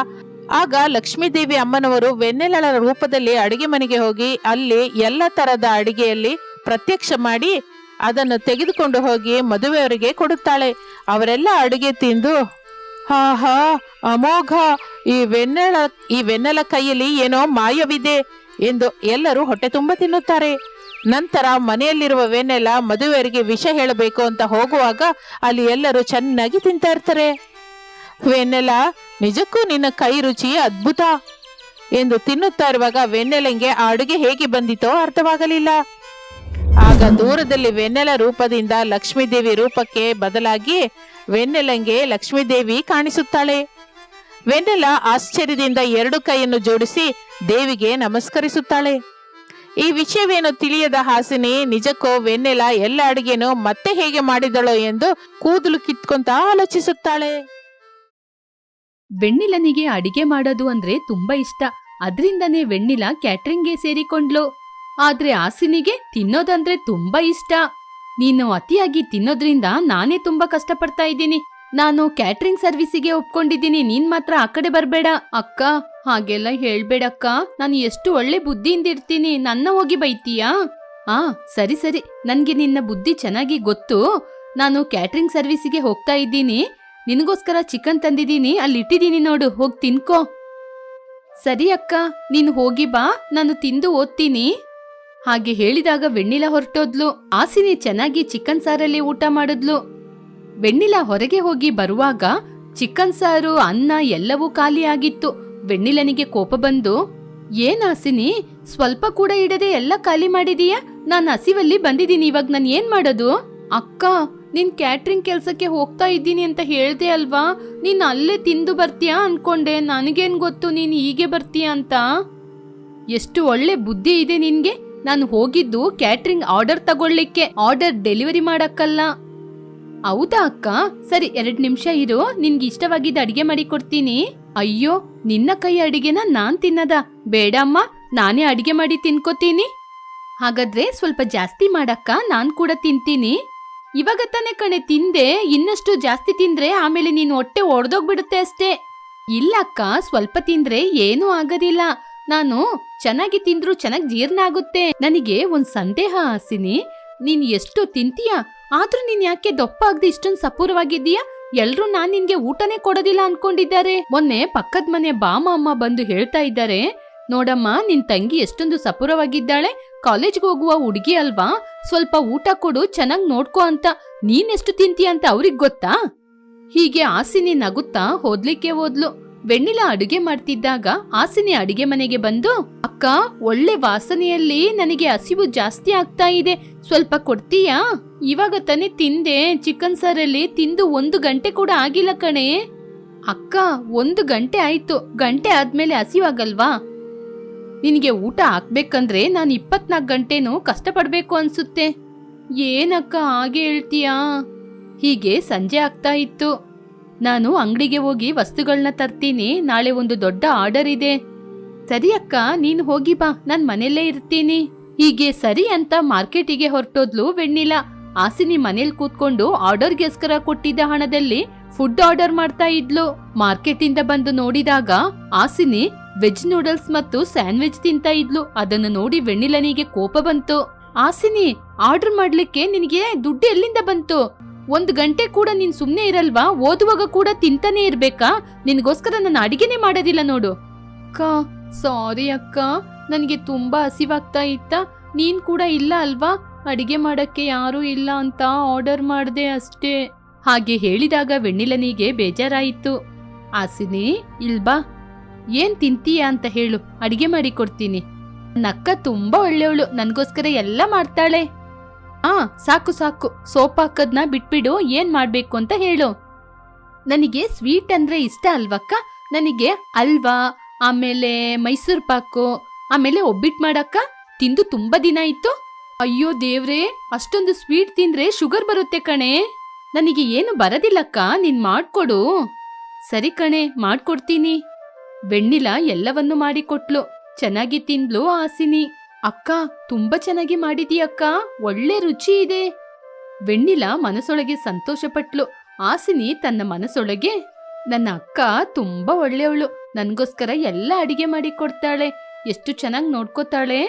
ಆಗ ಲಕ್ಷ್ಮೀದೇವಿ ಅಮ್ಮನವರು ವೆನ್ನೆಲಳ ರೂಪದಲ್ಲಿ ಅಡಿಗೆ ಮನೆಗೆ ಹೋಗಿ ಅಲ್ಲಿ ಎಲ್ಲ ತರದ ಅಡಿಗೆಯಲ್ಲಿ ಪ್ರತ್ಯಕ್ಷ ಮಾಡಿ ಅದನ್ನು ತೆಗೆದುಕೊಂಡು ಹೋಗಿ ಮದುವೆಯವರಿಗೆ ಕೊಡುತ್ತಾಳೆ. ಅವರೆಲ್ಲ ಅಡಿಗೆ ತಿಂದು ಹಾ ಅಮೋಘ, ಈ ವೆನ್ನೆಲ ಈ ವೆನ್ನೆಲ ಕೈಯಲ್ಲಿ ಏನೋ ಮಾಯವಿದೆ ಎಂದು ಎಲ್ಲರೂ ಹೊಟ್ಟೆ ತುಂಬ ತಿನ್ನುತ್ತಾರೆ. ನಂತರ ಮನೆಯಲ್ಲಿರುವ ವೆನ್ನೆಲ ಮದುವೆಯರಿಗೆ ವಿಷ ಹೇಳಬೇಕು ಅಂತ ಹೋಗುವಾಗ ಅಲ್ಲಿ ಎಲ್ಲರೂ ಚೆನ್ನಾಗಿ ತಿಂತಾ ಇರ್ತಾರೆ. ವೆನ್ನೆಲ, ನಿಜಕ್ಕೂ ನಿನ್ನ ಕೈ ರುಚಿ ಅದ್ಭುತ ಎಂದು ತಿನ್ನುತ್ತಾ ಇರುವಾಗ ವೆನ್ನೆಲೆಂಗೆ ಆ ಅಡುಗೆ ಹೇಗೆ ಬಂದಿತೋ ಅರ್ಥವಾಗಲಿಲ್ಲ. ಆಗ ದೂರದಲ್ಲಿ ವೆನ್ನೆಲ ರೂಪದಿಂದ ಲಕ್ಷ್ಮೀದೇವಿ ರೂಪಕ್ಕೆ ಬದಲಾಗಿ ವೆನ್ನೆಲಂಗೆ ಲಕ್ಷ್ಮೀದೇವಿ ಕಾಣಿಸುತ್ತಾಳೆ. ವೆನ್ನೆಲ ಆಶ್ಚರ್ಯದಿಂದ ಎರಡು ಕೈಯನ್ನು ಜೋಡಿಸಿ ದೇವಿಗೆ ನಮಸ್ಕರಿಸುತ್ತಾಳೆ. ಈ ವಿಷಯವೇನು ತಿಳಿಯದ ಹಾಸಿನಿ, ನಿಜಕ್ಕೂ ವೆನ್ನೆಲ ಎಲ್ಲ ಅಡಿಗೆನೂ ಮತ್ತೆ ಹೇಗೆ ಮಾಡಿದಳೋ ಎಂದು ಕೂದಲು ಕಿತ್ಕೊಂತ ಆಲೋಚಿಸುತ್ತಾಳೆ. ವೆಣ್ಣಿಲನಿಗೆ ಅಡಿಗೆ ಮಾಡೋದು ಅಂದ್ರೆ ತುಂಬಾ ಇಷ್ಟ. ಅದರಿಂದನೇ ವೆಣ್ಣಿಲ ಕ್ಯಾಟ್ರಿಂಗ್ಗೆ ಸೇರಿಕೊಂಡ್ಲು. ಆದ್ರೆ ಆಸಿನಿಗೆ ತಿನ್ನೋದಂದ್ರೆ ತುಂಬಾ ಇಷ್ಟ. ನೀನು ಅತಿಯಾಗಿ ತಿನ್ನೋದ್ರಿಂದ ನಾನೇ ತುಂಬಾ ಕಷ್ಟಪಡ್ತಾ ಇದ್ದೀನಿ. ನಾನು ಕ್ಯಾಟ್ರಿಂಗ್ ಸರ್ವಿಸಿಗೆ ಒಪ್ಕೊಂಡಿದ್ದೀನಿ. ನೀನ್ ಮಾತ್ರ ಆ ಕಡೆ ಬರಬೇಡ. ಅಕ್ಕ, ಹಾಗೆಲ್ಲ ಹೇಳ್ಬೇಡಕ್ಕ. ನಾನು ಎಷ್ಟು ಒಳ್ಳೆ ಬುದ್ಧಿಯಿಂದ ಇರ್ತೀನಿ. ನನ್ನ ಹೋಗಿ ಬೈತೀಯಾ? ಆ, ಸರಿ ಸರಿ. ನನ್ಗೆ ನಿನ್ನ ಬುದ್ಧಿ ಚೆನ್ನಾಗಿ ಗೊತ್ತು. ನಾನು ಕ್ಯಾಟ್ರಿಂಗ್ ಸರ್ವಿಸಿಗೆ ಹೋಗ್ತಾ ಇದ್ದೀನಿ. ನಿನಗೋಸ್ಕರ ಚಿಕನ್ ತಂದಿದ್ದೀನಿ. ಅಲ್ಲಿ ಇಟ್ಟಿದ್ದೀನಿ ನೋಡು. ಹೋಗಿ ತಿನ್ಕೋ. ಸರಿ ಅಕ್ಕ, ನೀನು ಹೋಗಿ ಬಾ. ನಾನು ತಿಂದು ಓದ್ತೀನಿ. ಹಾಗೆ ಹೇಳಿದಾಗ ವೆಣ್ಣಿಲ ಹೊರಟೋದ್ಲು. ಆಸಿನಿ ಚೆನ್ನಾಗಿ ಚಿಕನ್ ಸಾರಲ್ಲಿ ಊಟ ಮಾಡಿದ್ಲು. ವೆಣ್ಣಿಲ ಹೊರಗೆ ಹೋಗಿ ಬರುವಾಗ ಚಿಕನ್ ಸಾರು, ಅನ್ನ ಎಲ್ಲವೂ ಖಾಲಿಯಾಗಿತ್ತು ವೆಣ್ಣಿಲನಿಗೆ ಕೋಪ ಬಂದು, ಏನ್ ಆಸಿನಿ ಸ್ವಲ್ಪ ಕೂಡ ಇಡದೆ ಎಲ್ಲ ಖಾಲಿ ಮಾಡಿದೀಯಾ? ನಾನು ಹಸಿವಲ್ಲಿ ಬಂದಿದ್ದೀನಿ, ಇವಾಗ ನಾನು ಏನ್ ಮಾಡೋದು? ಅಕ್ಕ, ನಿನ್ ಕ್ಯಾಟ್ರಿಂಗ್ ಕೆಲ್ಸಕ್ಕೆ ಹೋಗ್ತಾ ಇದ್ದೀನಿ ಅಂತ ಹೇಳ್ದೆ ಅಲ್ವಾ? ನೀನ್ ಅಲ್ಲೇ ತಿಂದು ಬರ್ತೀಯಾ? ಅನ್ಕೊಂಡೆ. ನನಗೇನ್ ಗೊತ್ತು, ನೀನ್ ಹೀಗೆ ಬರ್ತೀಯ ಅಂತ? ಎಷ್ಟು ಒಳ್ಳೆ ಬುದ್ಧಿ ಇದೆ ನಿನ್ಗೆ. ನಾನು ಹೋಗಿದ್ದು ಕ್ಯಾಟ್ರಿಂಗ್ ಆರ್ಡರ್ ತಗೊಳ್ಳಿಕ್ಕೆ. ಆರ್ಡರ್ ಡೆಲಿವರಿ ಮಾಡಕ್ಕಲ್ಲ. ಹೌದಾ ಅಕ್ಕ? ಸರಿ, ಎರಡ್ ನಿಮಿಷ ಇರು. ನಿನ್ಗೆ ಇಷ್ಟವಾಗಿದ್ದ ಅಡಿಗೆ ಮಾಡಿ ಕೊಡ್ತೀನಿ. ಅಯ್ಯೋ, ನಿನ್ನ ಕೈ ಅಡಿಗೆನ ನಾನ್ ತಿನ್ನದ. ಬೇಡಮ್ಮ ನಾನೇ ಅಡಿಗೆ ಮಾಡಿ ತಿನ್ಕೋತೀನಿ. ಹಾಗಾದ್ರೆ ಸ್ವಲ್ಪ ಜಾಸ್ತಿ ಮಾಡಕ್ಕ, ನಾನ್ ಕೂಡ ತಿಂತೀನಿ. ಇವಾಗ ತಾನೇ ಕಣೆ, ತಿಂದೆ. ಇನ್ನಷ್ಟು ಜಾಸ್ತಿ ತಿಂದ್ರೆ ಆಮೇಲೆ ನೀನು ಹೊಟ್ಟೆ ಒಡೆದೋಗ್ಬಿಡುತ್ತೆ ಅಷ್ಟೇ. ಇಲ್ಲ ಅಕ್ಕ, ಸ್ವಲ್ಪ ತಿಂದ್ರೆ ಏನೂ ಆಗೋದಿಲ್ಲ. ನಾನು ಚೆನ್ನಾಗಿ ತಿಂದ್ರು ಚೆನ್ನಾಗಿ ಜೀರ್ಣ ಆಗುತ್ತೆ ನನಗೆ ಒಂದ್ ಸಂದೇಹ ಹಾಸಿನಿ ನೀನ್ ಎಷ್ಟು ತಿಂತೀಯ? ಆದ್ರೂ ನೀನ್ ಯಾಕೆ ದಪ್ಪ ಆಗದೆ ಇಷ್ಟೊಂದು ಸಪೂರವಾಗಿದ್ದೀಯಾ? ಎಲ್ರೂ ನಾನ್ ನಿನ್ಗೆ ಊಟನೇ ಕೊಡೋದಿಲ್ಲ ಅನ್ಕೊಂಡಿದ್ದಾರೆ. ಮೊನ್ನೆ ಪಕ್ಕದ ಮನೆ ಬಾಮ ಅಮ್ಮ ಬಂದು ಹೇಳ್ತಾ ಇದ್ದಾರೆ, ನೋಡಮ್ಮ, ನಿನ್ ತಂಗಿ ಎಷ್ಟೊಂದು ಸಪೂರವಾಗಿದ್ದಾಳೆ. ಕಾಲೇಜ್ಗೆ ಹೋಗುವ ಹುಡುಗಿ ಅಲ್ವಾ? ಸ್ವಲ್ಪ ಊಟ ಕೊಡು, ಚೆನ್ನಾಗ್ ನೋಡ್ಕೋ ಅಂತ. ನೀನೆಷ್ಟು ತಿಂತೀಯ ಅಂತ ಅವ್ರಿಗ್ ಗೊತ್ತಾ? ಹೀಗೆ ಆಸಿನಿ ನಗುತ್ತಾ ಹೋದ್ಲಿಕ್ಕೆ ಹೋದ್ಲು. ವೆಣ್ಣಿಲ ಅಡುಗೆ ಮಾಡ್ತಿದ್ದಾಗ ಆಸಿನಿ ಅಡುಗೆ ಮನೆಗೆ ಬಂದು, ಅಕ್ಕ, ಒಳ್ಳೆ ವಾಸನೆಯಲ್ಲಿ ನನಗೆ ಹಸಿವು ಜಾಸ್ತಿ ಆಗ್ತಾ ಇದೆ. ಸ್ವಲ್ಪ ಕೊಡ್ತೀಯಾ? ಇವಾಗ ತಾನೇ ತಿಂದೆ. ಚಿಕನ್ ಸಾರಲ್ಲಿ ತಿಂದು ಒಂದು ಗಂಟೆ ಕೂಡ ಆಗಿಲ್ಲ ಕಣೆ. ಅಕ್ಕ, ಒಂದು ಗಂಟೆ ಆಯ್ತು. ಗಂಟೆ ಆದ್ಮೇಲೆ ಹಸಿವಾಗಲ್ವಾ? ನಿನಗೆ ಊಟ ಹಾಕ್ಬೇಕಂದ್ರೆ ನಾನು ಇಪ್ಪತ್ನಾಲ್ಕು ಗಂಟೆನೂ ಕಷ್ಟಪಡಬೇಕು ಅನ್ಸುತ್ತೆ. ಏನಕ್ಕ, ಹಾಗೆ ಹೇಳ್ತೀಯಾ? ಹೀಗೆ ಸಂಜೆ ಆಗ್ತಾ ಇತ್ತು. ನಾನು ಅಂಗಡಿಗೆ ಹೋಗಿ ವಸ್ತುಗಳನ್ನ ತರ್ತೀನಿ, ನಾಳೆ ಒಂದು ದೊಡ್ಡ ಆರ್ಡರ್ ಇದೆ. ಸರಿ ಅಕ್ಕ, ನೀನು ಹೋಗಿ ಬಾ, ನಾನು ಮನೆಯಲ್ಲೇ ಇರ್ತೀನಿ. ಹೀಗೆ ಸರಿ ಅಂತ ಮಾರ್ಕೆಟಿಗೆ ಹೊರಟೋದ್ಲು ವೆಣ್ಣಿಲ. ಆಸಿನಿ ಮನೇಲಿ ಕೂತ್ಕೊಂಡು ಆರ್ಡರ್ಗೋಸ್ಕರ ಕೊಟ್ಟಿದ್ದ ಹಣದಲ್ಲಿ ಫುಡ್ ಆರ್ಡರ್ ಮಾಡ್ತಾ ಇದ್ಲು. ಮಾರ್ಕೆಟ್ ಇಂದ ಬಂದು ನೋಡಿದಾಗ ಆಸಿನಿ ವೆಜ್ ನೂಡಲ್ಸ್ ಮತ್ತು ಸ್ಯಾಂಡ್ವಿಚ್ ತಿಂತಾ ಇದ್ಲು. ಅದನ್ನು ನೋಡಿ ವೆಣ್ಣಿಲನಿಗೆ ಕೋಪ ಬಂತು. ಆಸಿನಿ ಆರ್ಡರ್ ಮಾಡ್ಲಿಕ್ಕೆ ನಿನಗೆ ದುಡ್ಡು ಎಲ್ಲಿಂದ ಬಂತು? ಒಂದ್ ಗಂಟೆ ಕೂಡ ನೀನ್ ಸುಮ್ನೆ ಇರಲ್ವಾ? ಓದುವಾಗ ಕೂಡ ತಿಂತಾನೆ ಇರ್ಬೇಕಾ? ನಿನ್ಗೋಸ್ಕರ ನಾನು ಅಡಿಗೆನೆ ಮಾಡೋದಿಲ್ಲ ನೋಡು. ಅಕ್ಕ, ಸಾರಿ ಅಕ್ಕ. ನನಗೆ ತುಂಬಾ ಹಸಿವಾಗ್ತಾ ಇತ್ತ. ನೀನ್ ಕೂಡ ಇಲ್ಲ ಅಲ್ವಾ? ಅಡಿಗೆ ಮಾಡಕ್ಕೆ ಯಾರೂ ಇಲ್ಲ ಅಂತ ಆರ್ಡರ್ ಮಾಡ್ದೆ ಅಷ್ಟೇ. ಹಾಗೆ ಹೇಳಿದಾಗ ವೆಣ್ಣಿಲನಿಗೆ ಬೇಜಾರಾಯಿತು. ಆಸಿನಿ ಇಲ್ಬಾ ಏನ್ ತಿಂತೀಯ ಅಂತ ಹೇಳು. ಅಡಿಗೆ ಮಾಡಿ ಕೊಡ್ತೀನಿ. ನಕ್ಕ ತುಂಬಾ ಒಳ್ಳೆಯವಳು. ನನಗೋಸ್ಕರ ಎಲ್ಲ ಮಾಡ್ತಾಳೆ. ಆ, ಸಾಕು ಸಾಕು. ಸೋಪ್ ಹಾಕದ್ನ ಬಿಟ್ಬಿಡು, ಏನ್ ಮಾಡ್ಬೇಕು ಅಂತ ಹೇಳು. ನನಗೆ ಸ್ವೀಟ್ ಅಂದ್ರೆ ಇಷ್ಟ ಅಲ್ವಕ್ಕ? ನನಗೆ ಅಲ್ವಾ? ಆಮೇಲೆ ಮೈಸೂರ್ ಪಾಕು. ಆಮೇಲೆ ಒಬ್ಬಿಟ್ಟು ಮಾಡಕ್ಕ? ತಿಂದು ತುಂಬಾ ದಿನ ಇತ್ತು ಅಯ್ಯೋ ದೇವ್ರೇ, ಅಷ್ಟೊಂದು ಸ್ವೀಟ್ ತಿಂದ್ರೆ ಶುಗರ್ ಬರುತ್ತೆ ಕಣೆ. ನನಗೆ ಏನು ಬರದಿಲ್ಲಕ್ಕ, ನೀನ್ ಮಾಡ್ಕೊಡು. ಸರಿ ಕಣೆ, ಮಾಡ್ಕೊಡ್ತೀನಿ. ಬೆಣ್ಣಿಲ ಎಲ್ಲವನ್ನೂ ಮಾಡಿಕೊಟ್ಲು. ಚೆನ್ನಾಗಿ ತಿಂದ್ಲು ಆಸಿನಿ ಅಕ್ಕ, ತುಂಬಾ ಚೆನ್ನಾಗಿ ಮಾಡಿದೀಯಕ್ಕ ಒಳ್ಳೆ ರುಚಿ ಇದೆ. ವೆಣ್ಣಿಲ ಮನಸ್ಸೊಳಗೆ ಸಂತೋಷಪಟ್ಲು. ಆಸಿನಿ ತನ್ನ ಮನಸ್ಸೊಳಗೆ, ನನ್ನ ಅಕ್ಕ ತುಂಬಾ ಒಳ್ಳೆಯವಳು. ನನಗೋಸ್ಕರ ಎಲ್ಲ ಅಡಿಗೆ ಮಾಡಿ ಕೊಡ್ತಾಳೆ. ಎಷ್ಟು ಚೆನ್ನಾಗಿ ನೋಡ್ಕೋತಾಳೆ?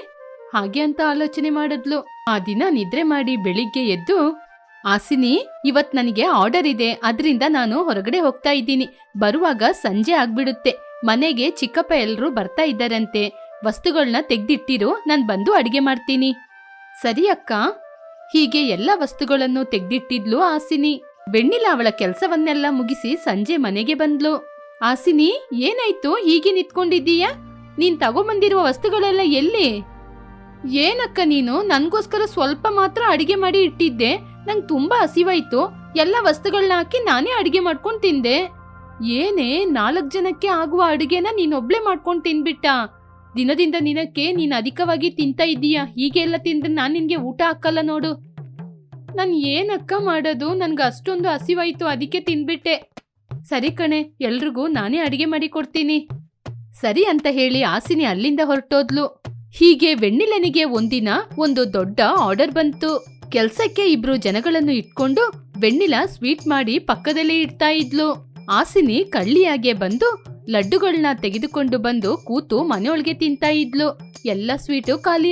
ಹಾಗೆ ಅಂತ ಆಲೋಚನೆ ಮಾಡಿದ್ಲು. ಆ ದಿನ ನಿದ್ರೆ ಮಾಡಿ ಬೆಳಿಗ್ಗೆ ಎದ್ದು, ಆಸಿನಿ, ಇವತ್ ನನಗೆ ಆರ್ಡರ್ ಇದೆ. ಅದರಿಂದ ನಾನು ಹೊರಗಡೆ ಹೋಗ್ತಾ ಇದ್ದೀನಿ. ಬರುವಾಗ ಸಂಜೆ ಆಗ್ಬಿಡುತ್ತೆ. ಮನೆಗೆ ಚಿಕ್ಕಪ್ಪ ಎಲ್ಲರೂ ಬರ್ತಾ ಇದ್ದಾರಂತೆ. ವಸ್ತುಗಳನ್ನ ತೆಗ್ದಿಟ್ಟಿರು ನಾನು ಬಂದು ಅಡಿಗೆ ಮಾಡ್ತೀನಿ. ಸರಿ ಅಕ್ಕ? ಹೀಗೆ ಎಲ್ಲ ವಸ್ತುಗಳನ್ನು ತೆಗ್ದಿಟ್ಟಿದ್ಲು ಆಸಿನಿ. ಬೆಣ್ಣಿಲ ಅವಳ ಕೆಲಸವನ್ನೆಲ್ಲ ಮುಗಿಸಿ ಸಂಜೆ ಮನೆಗೆ ಬಂದ್ಲು. ಆಸಿನಿ, ಏನಾಯ್ತು? ಹೀಗೆ ನಿಂತ್ಕೊಂಡಿದ್ದೀಯಾ? ನೀನ್ ತಗೊಂಬಂದಿರುವ ವಸ್ತುಗಳೆಲ್ಲ ಎಲ್ಲಿ? ಏನಕ್ಕ ನೀನು? ನನ್ಗೋಸ್ಕರ ಸ್ವಲ್ಪ ಮಾತ್ರ ಅಡಿಗೆ ಮಾಡಿ ಇಟ್ಟಿದ್ದೆ. ನಂಗೆ ತುಂಬಾ ಹಸಿವಾಯ್ತು. ಎಲ್ಲ ವಸ್ತುಗಳನ್ನ ಹಾಕಿ ನಾನೇ ಅಡಿಗೆ ಮಾಡ್ಕೊಂಡು ತಿಂದೆ. ಏನೇ ನಾಲ್ಕು ಜನಕ್ಕೆ ಆಗುವ ಅಡಿಗೆನ ನೀನೊಬ್ಳೆ ಮಾಡ್ಕೊಂಡು ತಿನ್ಬಿಟ್ಟ. ದಿನದಿಂದ ದಿನಕ್ಕೆ ನೀನು ಅಧಿಕವಾಗಿ ತಿಂತಾ ಇದ್ದೀಯ ಹೀಗೆಲ್ಲ ತಿಂದ್ರೆ ನಾನು ನಿನಗೆ ಊಟ ಹಾಕಲ್ಲ ನೋಡು. ನಾನು ಏನಕ್ಕ ಮಾಡೋದು? ನನಗೆ ಅಷ್ಟೊಂದು ಹಸಿವಾಯಿತು, ಅದಕ್ಕೆ ತಿನ್ಬಿಟ್ಟೆ ಸರಿ ಕಣೆ, ಎಲ್ರಿಗೂ ನಾನೇ ಅಡಿಗೆ ಮಾಡಿ ಕೊಡ್ತೀನಿ. ಸರಿ ಅಂತ ಹೇಳಿ ಆಸಿನಿ ಅಲ್ಲಿಂದ ಹೊರಟೋದ್ಲು. ಹೀಗೆ ವೆಣ್ಣಿಲನಿಗೆ ಒಂದಿನ ಒಂದು ದೊಡ್ಡ ಆರ್ಡರ್ ಬಂತು. ಕೆಲ್ಸಕ್ಕೆ ಇಬ್ರು ಜನಗಳನ್ನು ಇಟ್ಕೊಂಡು ವೆಣ್ಣಿಲ ಸ್ವೀಟ್ ಮಾಡಿ ಪಕ್ಕದಲ್ಲೇ ಇಡ್ತಾ ಇದ್ಲು. ಆಸಿನಿ ಕಳ್ಳಿಯಾಗೆ ಬಂದು ಲಡ್ಡುಗಳನ್ನ ತೆಗೆದುಕೊಂಡು ಬಂದು ಕೂತು ಮನೆಯೊಳಗೆ ತಿಂತಾ ಇದ್ಲು. ಎಲ್ಲ ಸ್ವೀಟು ಖಾಲಿ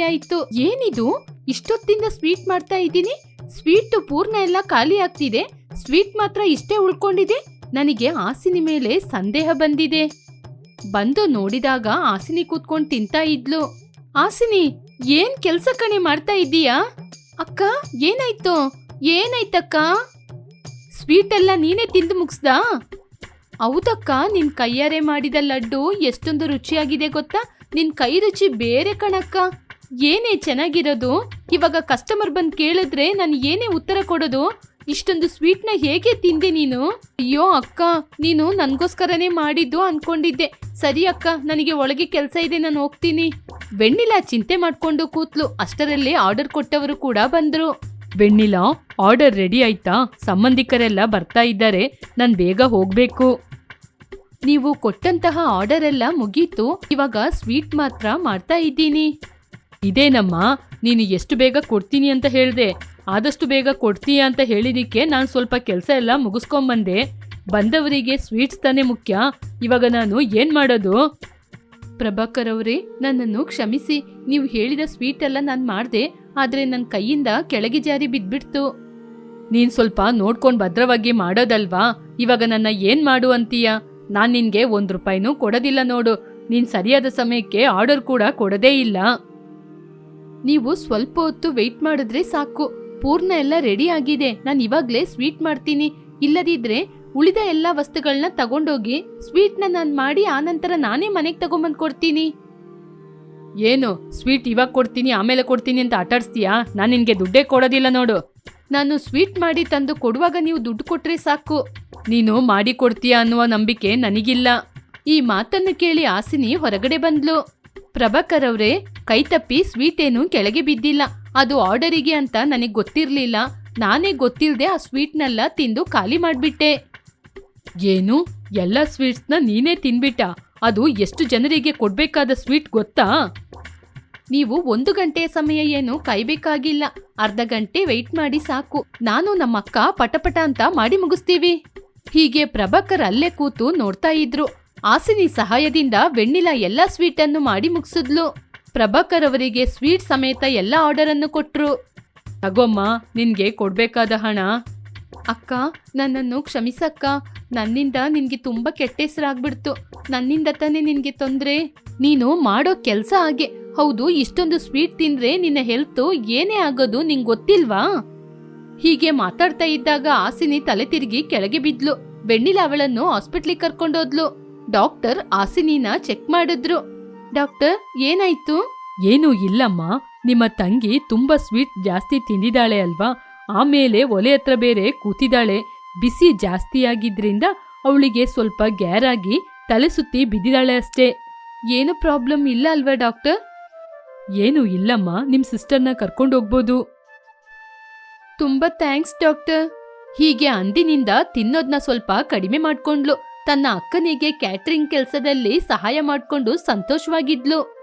ಏನಿದು? ಇಷ್ಟೊತ್ತಿಂದ ಸ್ವೀಟ್ ಮಾಡ್ತಾ ಇದ್ದೀನಿ. ಸ್ವೀಟ್ ಪೂರ್ಣ ಎಲ್ಲ ಖಾಲಿ ಆಗ್ತಿದೆ. ಸ್ವೀಟ್ ಮಾತ್ರ ಇಷ್ಟೇ ಉಳ್ಕೊಂಡಿದೆ. ನನಗೆ ಆಸಿನಿ ಮೇಲೆ ಸಂದೇಹ ಬಂದಿದೆ. ಬಂದು ನೋಡಿದಾಗ ಆಸಿನಿ ಕೂತ್ಕೊಂಡು ತಿಂತಾ ಇದ್ಲು. ಆಸಿನಿ ಏನ್ ಕೆಲ್ಸ ಕಣೆ ಮಾಡ್ತಾ ಇದ್ದೀಯಾ? ಅಕ್ಕ, ಏನಾಯ್ತು? ಏನಾಯ್ತಕ್ಕ? ಸ್ವೀಟ್ ಎಲ್ಲ ನೀನೇ ತಿಂದು ಮುಗಿಸ್ದಾ? ಹೌದಕ್ಕ, ನಿನ್ ಕೈಯಾರೆ ಮಾಡಿದ ಲಡ್ಡು ಎಷ್ಟೊಂದು ರುಚಿಯಾಗಿದೆ ಗೊತ್ತಾ? ನಿನ್ ಕೈ ರುಚಿ ಬೇರೆ ಕಣಕ್ಕ. ಏನೇ ಚೆನ್ನಾಗಿರೋದು? ಇವಾಗ ಕಸ್ಟಮರ್ ಬಂದ್ ಕೇಳಿದ್ರೆ ನಾನು ಏನೇ ಉತ್ತರ ಕೊಡೋದು? ಇಷ್ಟೊಂದು ಸ್ವೀಟ್ನ ಹೇಗೆ ತಿಂದೆ ನೀನು? ಅಯ್ಯೋ ಅಕ್ಕ, ನೀನು ನನ್ಗೋಸ್ಕರನೇ ಮಾಡಿದ್ದು ಅನ್ಕೊಂಡಿದ್ದೆ. ಸರಿ ಅಕ್ಕ, ನನಗೆ ಒಳಗೆ ಕೆಲಸ ಇದೆ, ನಾನು ಹೋಗ್ತೀನಿ. ಬೆಣ್ಣಿಲಾ ಚಿಂತೆ ಮಾಡ್ಕೊಂಡು ಕೂತ್ಲು. ಅಷ್ಟರಲ್ಲಿ ಆರ್ಡರ್ ಕೊಟ್ಟವರು ಕೂಡ ಬಂದ್ರು. ಬೆಣ್ಣಿಲಾ ಆರ್ಡರ್ ರೆಡಿ ಆಯ್ತಾ? ಸಂಬಂಧಿಕರೆಲ್ಲ ಬರ್ತಾ ಇದ್ದಾರೆ. ನಾನು ಬೇಗ ಹೋಗ್ಬೇಕು. ನೀವು ಕೊಟ್ಟಂತಹ ಆರ್ಡರ್ ಎಲ್ಲ ಮುಗೀತು, ಇವಾಗ ಸ್ವೀಟ್ ಮಾತ್ರ ಮಾಡ್ತಾ ಇದ್ದೀನಿ. ಇದೇನಮ್ಮ ನೀನು ಎಷ್ಟು ಬೇಗ ಕೊಡ್ತೀನಿ ಅಂತ ಹೇಳಿದೆ. ಆದಷ್ಟು ಬೇಗ ಕೊಡ್ತೀಯ ಅಂತ ಹೇಳಿದಕ್ಕೆ ನಾನು ಸ್ವಲ್ಪ ಕೆಲಸ ಎಲ್ಲ ಮುಗಿಸ್ಕೊಂಬಂದೆ. ಬಂದವರಿಗೆ ಸ್ವೀಟ್ಸ್ ತಾನೇ ಮುಖ್ಯ, ಇವಾಗ ನಾನು ಏನು ಮಾಡೋದು? ಪ್ರಭಾಕರ್ ಅವರೇ, ನನ್ನನ್ನು ಕ್ಷಮಿಸಿ. ನೀವು ಹೇಳಿದ ಸ್ವೀಟ್ ಎಲ್ಲ ನಾನು ಮಾಡಿದೆ, ಆದ್ರೆ ನನ್ನ ಕೈಯಿಂದ ಕೆಳಗೆ ಜಾರಿ ಬಿದ್ಬಿಡ್ತು. ನೀನು ಸ್ವಲ್ಪ ನೋಡ್ಕೊಂಡು ಭದ್ರವಾಗಿ ಮಾಡೋದಲ್ವಾ? ಇವಾಗ ನನ್ನ ಏನು ಮಾಡು ಅಂತೀಯ? ನಾನ್ ನಿನಗೆ ಒಂದು ರೂಪಾಯಿನೂ ಕೊಡೋದಿಲ್ಲ ನೋಡು. ನೀನ್ ಸರಿಯಾದ ಸಮಯಕ್ಕೆ ಆರ್ಡರ್ ಕೂಡ ಕೊಡದೇ ಇಲ್ಲ. ನೀವು ಸ್ವಲ್ಪ ಹೊತ್ತು ವೆಯ್ಟ್ ಮಾಡಿದ್ರೆ ಸಾಕು. ಪೂರ್ಣ ಎಲ್ಲ ರೆಡಿ ಆಗಿದೆ. ನಾನು ಇವಾಗ್ಲೇ ಸ್ವೀಟ್ ಮಾಡ್ತೀನಿ. ಇಲ್ಲದಿದ್ರೆ ಉಳಿದ ಎಲ್ಲ ವಸ್ತುಗಳನ್ನ ತಗೊಂಡೋಗಿ ಸ್ವೀಟ್ನ ನಾನು ಮಾಡಿ ಆನಂತರ ನಾನೇ ಮನೆಗೆ ತಗೊಂಬಂದು ಕೊಡ್ತೀನಿ. ಏನು? ಸ್ವೀಟ್ ಇವಾಗ ಕೊಡ್ತೀನಿ, ಆಮೇಲೆ ಕೊಡ್ತೀನಿ ಅಂತ ಆಟಾಡ್ಸ್ತೀಯಾ ನಾನು ನಿನಗೆ ದುಡ್ಡೇ ಕೊಡೋದಿಲ್ಲ ನೋಡು. ನಾನು ಸ್ವೀಟ್ ಮಾಡಿ ತಂದು ಕೊಡುವಾಗ ನೀವು ದುಡ್ಡು ಕೊಟ್ರೆ ಸಾಕು. ನೀನು ಮಾಡಿ ಕೊಡ್ತೀಯ ಅನ್ನುವ ನಂಬಿಕೆ ನನಗಿಲ್ಲ. ಈ ಮಾತನ್ನು ಕೇಳಿ ಆಸಿನಿ ಹೊರಗಡೆ ಬಂದ್ಲು. ಪ್ರಭಾಕರ್ ಅವರೇ ಕೈತಪ್ಪಿ ಸ್ವೀಟ್ ಏನು ಕೆಳಗೆ ಬಿದ್ದಿಲ್ಲ. ಅದು ಆರ್ಡರಿಗೆ ಅಂತ ನನಗೆ ಗೊತ್ತಿರಲಿಲ್ಲ. ನಾನೇ ಗೊತ್ತಿಲ್ಲದೆ ಆ ಸ್ವೀಟ್ನೆಲ್ಲ ತಿಂದು ಖಾಲಿ ಮಾಡಿಬಿಟ್ಟೆ. ಏನು? ಎಲ್ಲ ಸ್ವೀಟ್ಸ್ನ ನೀನೇ ತಿನ್ಬಿಟ್ಟ? ಅದು ಎಷ್ಟು ಜನರಿಗೆ ಕೊಡಬೇಕಾದ ಸ್ವೀಟ್ ಗೊತ್ತಾ? ನೀವು ಒಂದು ಗಂಟೆಯ ಸಮಯ ಏನು ಕಾಯ್ಬೇಕಾಗಿಲ್ಲ. ಅರ್ಧ ಗಂಟೆ ವೆಯ್ಟ್ ಮಾಡಿ ಸಾಕು. ನಾನು ನಮ್ಮಕ್ಕ ಪಟಪಟ ಅಂತ ಮಾಡಿ ಮುಗಿಸ್ತೀವಿ. ಹೀಗೆ ಪ್ರಭಾಕರ್ ಅಲ್ಲೇ ಕೂತು ನೋಡ್ತಾ ಇದ್ರು. ಆಸಿನಿ ಸಹಾಯದಿಂದ ವೆಣ್ಣಿಲ ಎಲ್ಲ ಸ್ವೀಟ್ ಅನ್ನು ಮಾಡಿ ಮುಗಿಸಿದ್ಲು. ಪ್ರಭಾಕರ್ ಅವರಿಗೆ ಸ್ವೀಟ್ ಸಮೇತ ಎಲ್ಲ ಆರ್ಡರ್ ಅನ್ನು ಕೊಟ್ರು. ತಗೊಮ್ಮ, ನಿನ್ಗೆ ಕೊಡ್ಬೇಕಾದ ಹಣ. ಅಕ್ಕ, ನನ್ನನ್ನು ಕ್ಷಮಿಸಕ್ಕ. ನನ್ನಿಂದ ನಿನ್ಗೆ ತುಂಬಾ ಕೆಟ್ಟ ಹೆಸರಾಗ್ಬಿಡ್ತು. ನನ್ನಿಂದ ತಾನೇ ನಿನ್ಗೆ ತೊಂದ್ರೆ. ನೀನು ಮಾಡೋ ಕೆಲ್ಸ ಹಾಗೆ. ಹೌದು ಇಷ್ಟೊಂದು ಸ್ವೀಟ್ ತಿಂದ್ರೆ ನಿನ್ನ ಹೆಲ್ತ್ ಏನೇ ಆಗೋದು ನಿಂಗ್ ಗೊತ್ತಿಲ್ವಾ? ಹೀಗೆ ಮಾತಾಡ್ತಾ ಇದ್ದಾಗ ಆಸಿನಿ ತಲೆ ತಿರುಗಿ ಕೆಳಗೆ ಬಿದ್ಲು. ಬೆಣ್ಣಿಲ ಅವಳನ್ನು ಹಾಸ್ಪಿಟ್ಲಿಗೆ ಕರ್ಕೊಂಡೋದ್ಲು ಡಾಕ್ಟರ್ ಆಸಿನಿನ ಚೆಕ್ ಮಾಡಿದ್ರು. ಡಾಕ್ಟರ್ ಏನಾಯ್ತು? ಏನೂ ಇಲ್ಲಮ್ಮ. ನಿಮ್ಮ ತಂಗಿ ತುಂಬಾ ಸ್ವೀಟ್ ಜಾಸ್ತಿ ತಿಂದಿದ್ದಾಳೆ ಅಲ್ವಾ? ಆಮೇಲೆ ಒಲೆ ಹತ್ರ ಬೇರೆ ಕೂತಿದ್ದಾಳೆ. ಬಿಸಿ ಜಾಸ್ತಿಯಾಗಿದ್ರಿಂದ ಅವಳಿಗೆ ಸ್ವಲ್ಪ ಗ್ಯಾರಾಗಿ ತಲೆ ಸುತ್ತಿ ಬಿದ್ದಿದ್ದಾಳೆ ಅಷ್ಟೇ. ಏನು ಪ್ರಾಬ್ಲಮ್ ಇಲ್ಲ ಅಲ್ವಾ ಡಾಕ್ಟರ್ ಏನು ಇಲ್ಲಮ್ಮ, ನಿಮ್ ಸಿಸ್ಟರ್ನ ಕರ್ಕೊಂಡು ಹೋಗ್ಬೋದು. ತುಂಬಾ ಥ್ಯಾಂಕ್ಸ್ ಡಾಕ್ಟರ್. ಹೀಗೆ ಅಂದಿನಿಂದ ತಿನ್ನೋದ್ನ ಸ್ವಲ್ಪ ಕಡಿಮೆ ಮಾಡ್ಕೊಂಡ್ಲು. ತನ್ನ ಅಕ್ಕನಿಗೆ ಕ್ಯಾಟ್ರಿಂಗ್ ಕೆಲಸದಲ್ಲಿ ಸಹಾಯ ಮಾಡ್ಕೊಂಡು ಸಂತೋಷವಾಗಿದ್ಲು.